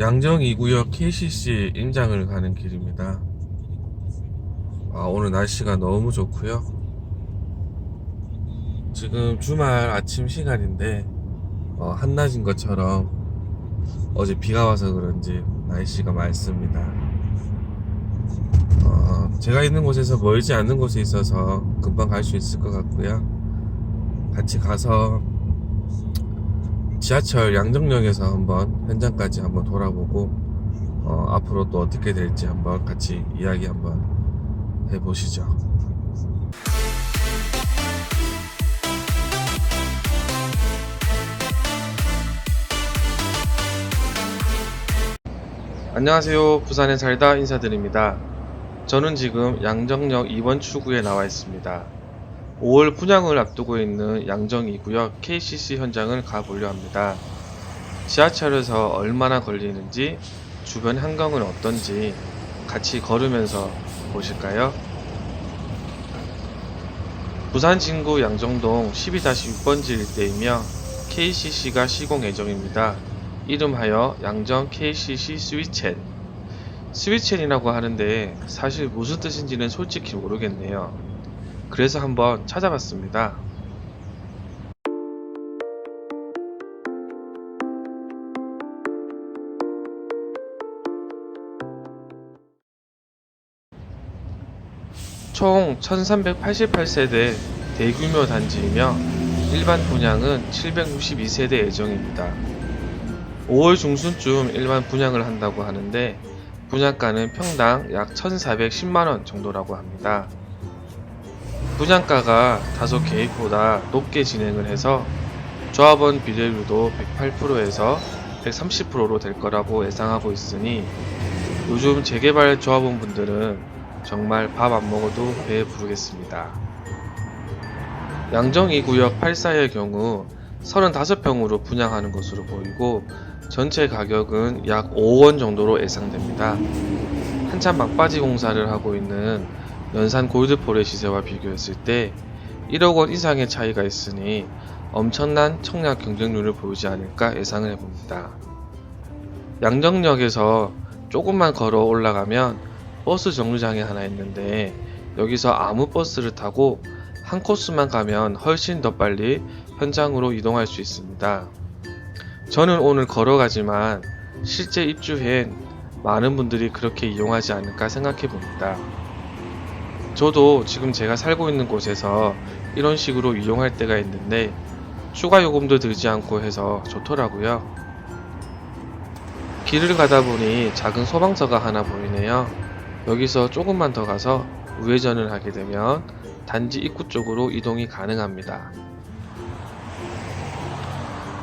양정 2구역 KCC 임장을 가는 길입니다. 아, 오늘 날씨가 너무 좋고요. 지금 주말 아침 시간인데 어, 한낮인 것처럼 어제 비가 와서 그런지 날씨가 맑습니다. 어, 제가 있는 곳에서 멀지 않는 곳에 있어서 금방 갈 수 있을 것 같고요. 같이 가서 지하철 양정역에서 한번 현장까지 한번 돌아보고 어, 앞으로 또 어떻게 될지 한번 같이 이야기 한번 해보시죠. 안녕하세요. 부산에 살다 인사드립니다. 저는 지금 양정역 2번 출구에 나와 있습니다. 5월 분양을 앞두고 있는 양정 2구역 KCC 현장을 가보려 합니다. 지하철에서 얼마나 걸리는지, 주변 환경은 어떤지 같이 걸으면서 보실까요? 부산 진구 양정동 12-6번지 일대이며 KCC가 시공 예정입니다. 이름하여 양정 KCC 스위첸. 스위첸이라고 하는데 사실 무슨 뜻인지는 솔직히 모르겠네요. 그래서 한번 찾아봤습니다. 총 1388세대 대규모 단지이며 일반 분양은 762세대 예정입니다. 5월 중순쯤 일반 분양을 한다고 하는데 분양가는 평당 약 1,410만원 정도라고 합니다. 분양가가 다소 계획보다 높게 진행을 해서 조합원 비례율도 108%에서 130%로 될 거라고 예상하고 있으니 요즘 재개발 조합원 분들은 정말 밥 안 먹어도 배에 부르겠습니다. 양정 2구역 84의 경우 35평으로 분양하는 것으로 보이고 전체 가격은 약 5원 정도로 예상됩니다. 한참 막바지 공사를 하고 있는 연산 골드폴의 시세와 비교했을 때 1억 원 이상의 차이가 있으니 엄청난 청약 경쟁률을 보이지 않을까 예상을 해봅니다. 양정역에서 조금만 걸어 올라가면 버스 정류장이 하나 있는데 여기서 아무 버스를 타고 한 코스만 가면 훨씬 더 빨리 현장으로 이동할 수 있습니다. 저는 오늘 걸어가지만 실제 입주엔 많은 분들이 그렇게 이용하지 않을까 생각해 봅니다. 저도 지금 제가 살고 있는 곳에서 이런 식으로 이용할 때가 있는데 추가 요금도 들지 않고 해서 좋더라고요. 길을 가다 보니 작은 소방서가 하나 보이네요. 여기서 조금만 더 가서 우회전을 하게 되면 단지 입구 쪽으로 이동이 가능합니다.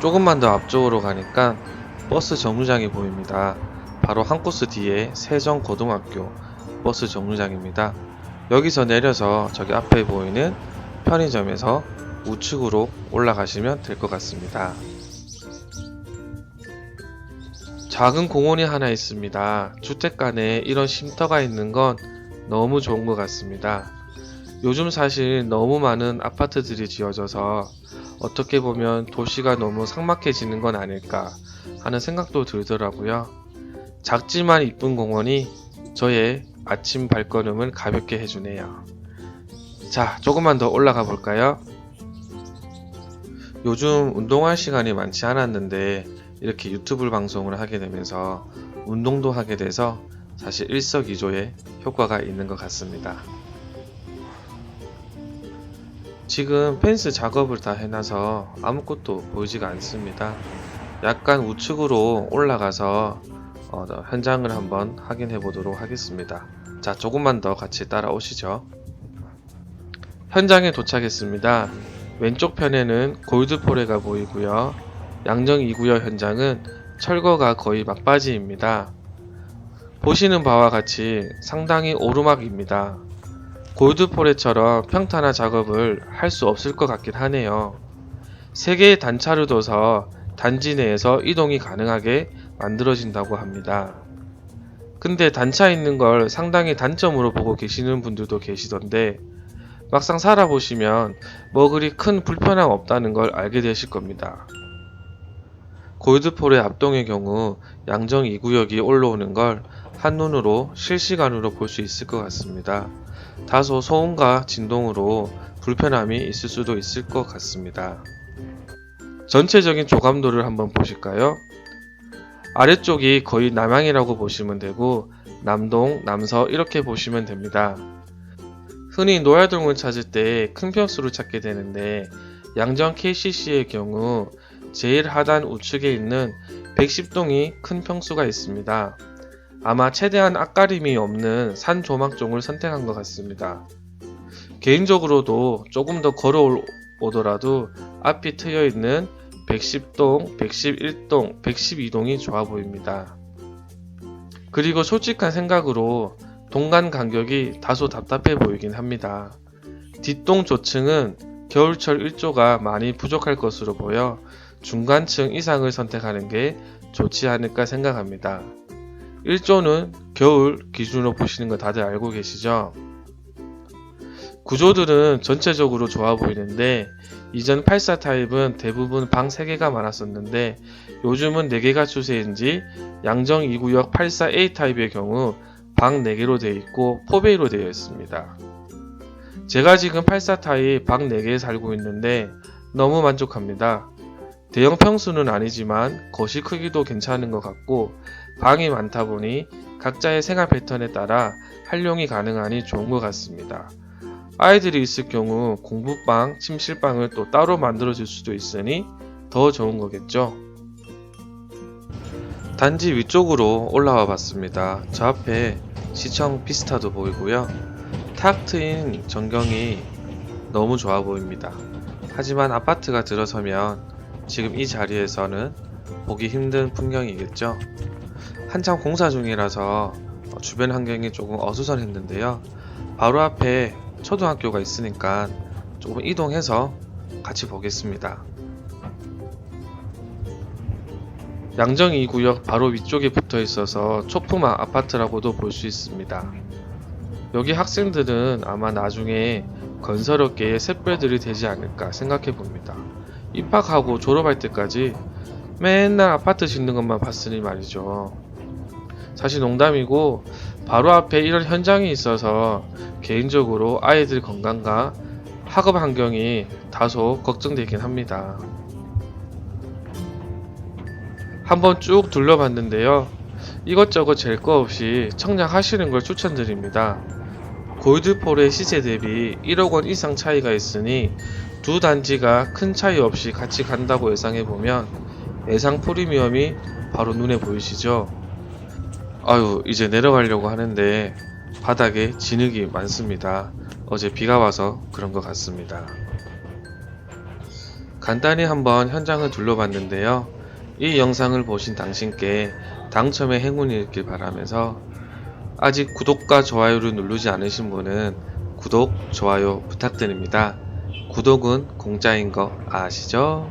조금만 더 앞쪽으로 가니까 버스 정류장이 보입니다. 바로 한 코스 뒤에 세정고등학교 버스 정류장입니다. 여기서 내려서 저기 앞에 보이는 편의점에서 우측으로 올라가시면 될 것 같습니다. 작은 공원이 하나 있습니다. 주택간에 이런 쉼터가 있는 건 너무 좋은 것 같습니다. 요즘 사실 너무 많은 아파트들이 지어져서 어떻게 보면 도시가 너무 삭막해지는 건 아닐까 하는 생각도 들더라고요. 작지만 이쁜 공원이 저의 아침 발걸음을 가볍게 해주네요. 자, 조금만 더 올라가 볼까요? 요즘 운동할 시간이 많지 않았는데 이렇게 유튜브 방송을 하게 되면서 운동도 하게 돼서 사실 일석이조의 효과가 있는 것 같습니다. 지금 펜스 작업을 다 해놔서 아무것도 보이지가 않습니다. 약간 우측으로 올라가서 어, 현장을 한번 확인해 보도록 하겠습니다. 자, 조금만 더 같이 따라오시죠. 현장에 도착했습니다. 왼쪽 편에는 골드포레가 보이고요. 양정 2구역 현장은 철거가 거의 막바지입니다. 보시는 바와 같이 상당히 오르막입니다. 골드포레처럼 평탄화 작업을 할 수 없을 것 같긴 하네요. 3개의 단차를 둬서 단지 내에서 이동이 가능하게 만들어진다고 합니다. 근데 단차 있는 걸 상당히 단점으로 보고 계시는 분들도 계시던데 막상 살아보시면 뭐 그리 큰 불편함 없다는 걸 알게 되실 겁니다. 골드폴의 압동의 경우 양정 2구역이 올라오는 걸 한눈으로 실시간으로 볼 수 있을 것 같습니다. 다소 소음과 진동으로 불편함이 있을 수도 있을 것 같습니다. 전체적인 조감도를 한번 보실까요? 아래쪽이 거의 남향이라고 보시면 되고 남동, 남서 이렇게 보시면 됩니다. 흔히 노야동을 찾을 때큰 평수를 찾게 되는데 양정 KCC의 경우 제일 하단 우측에 있는 110동이 큰 평수가 있습니다. 아마 최대한 앞가림이 없는 산 조망종을 선택한 것 같습니다. 개인적으로도 조금 더 걸어오더라도 앞이 트여 있는 110동, 111동, 112동이 좋아 보입니다. 그리고 솔직한 생각으로 동간 간격이 다소 답답해 보이긴 합니다. 뒷동 조층은 겨울철 일조가 많이 부족할 것으로 보여 중간층 이상을 선택하는 게 좋지 않을까 생각합니다. 1조는 겨울 기준으로 보시는 거 다들 알고 계시죠? 구조들은 전체적으로 좋아 보이는데 이전 84 타입은 대부분 방 3개가 많았었는데 요즘은 4개가 추세인지 양정 2구역 84A 타입의 경우 방 4개로 되어 있고 포베이로 되어 있습니다. 제가 지금 84 타입 방 4개에 살고 있는데 너무 만족합니다. 대형 평수는 아니지만 거실 크기도 괜찮은 것 같고 방이 많다 보니 각자의 생활 패턴에 따라 활용이 가능하니 좋은 것 같습니다. 아이들이 있을 경우 공부방, 침실방을 또 따로 만들어 줄 수도 있으니 더 좋은 거겠죠. 단지 위쪽으로 올라와 봤습니다. 저 앞에 시청 비스타도 보이고요. 탁 트인 전경이 너무 좋아 보입니다. 하지만 아파트가 들어서면 지금 이 자리에서는 보기 힘든 풍경이겠죠. 한창 공사 중이라서 주변 환경이 조금 어수선했는데요. 바로 앞에 초등학교가 있으니까 조금 이동해서 같이 보겠습니다. 양정 2구역 바로 위쪽에 붙어 있어서 초품화 아파트라고도 볼 수 있습니다. 여기 학생들은 아마 나중에 건설업계의 샛별들이 되지 않을까 생각해 봅니다. 입학하고 졸업할 때까지 맨날 아파트 짓는 것만 봤으니 말이죠. 사실 농담이고 바로 앞에 이런 현장이 있어서 개인적으로 아이들 건강과 학업 환경이 다소 걱정되긴 합니다. 한번 쭉 둘러봤는데요. 이것저것 잴 거 없이 청약하시는 걸 추천드립니다. 골드폴의 시세 대비 1억 원 이상 차이가 있으니 두 단지가 큰 차이 없이 같이 간다고 예상해보면 예상 프리미엄이 바로 눈에 보이시죠? 아유, 이제 내려가려고 하는데 바닥에 진흙이 많습니다. 어제 비가 와서 그런 것 같습니다. 간단히 한번 현장을 둘러봤는데요. 이 영상을 보신 당신께 당첨의 행운이 있길 바라면서 아직 구독과 좋아요를 누르지 않으신 분은 구독, 좋아요 부탁드립니다. 구독은 공짜인 거 아시죠?